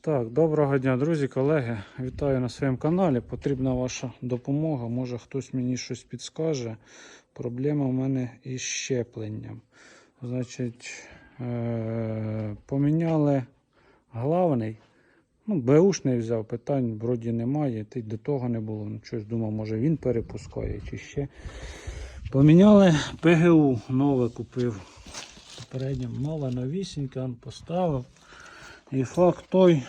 Так, доброго дня, друзі, колеги. Вітаю на своєму каналі. Потрібна ваша допомога. Може хтось мені щось підскаже. Проблема в мене із щепленням. Значить, е- поміняли главний. Ну, Беушний взяв, питань вроді немає. Ти до того не було. Ну, щось думав, може він перепускає чи ще. Поміняли ПГУ, нове купив. Попередньо нове, новісіньке, поставив. І факт той,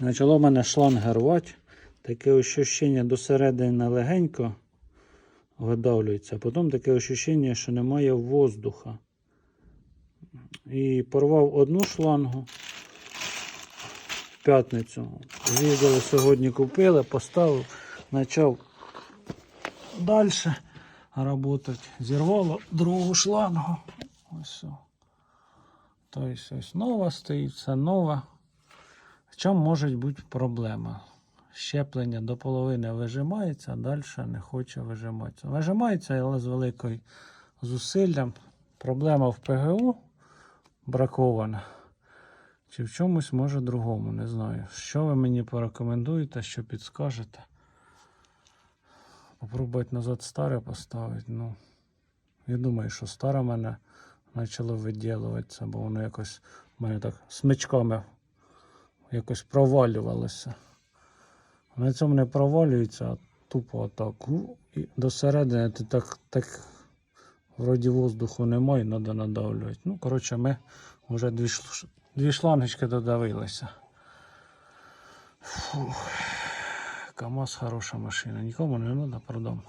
почало мене шланг рвати. Таке ощущення до середини легенько видавлюється, а потім таке ощущення, що немає воздуха. І порвав одну шлангу в п'ятницю. З'їздили сьогодні, купили, поставив, почав далі працювати. Зірвало другу шлангу. Ось. все. Тобто ось нова стоїть, все нове. В чому може бути проблема? Щеплення до половини вижимається, а далі не хоче вижиматися. Вижимається, але з великою зусиллям. Проблема в ПГУ бракована. Чи в чомусь може другому, не знаю. Що ви мені порекомендуєте, що підскажете? Попробувати назад старе поставити. Ну, я думаю, що старе мене почало виділюватися, бо воно якось у мене так смичками якось провалювалося. На цьому не провалюється, тупо отак. у, І до ти так, так вроді воздуху немає, треба надавлювати. Ну, коротше, ми вже дві, дві шлангочки додавилися. Фух. КАМАЗ хороша машина. Нікому не треба, продам.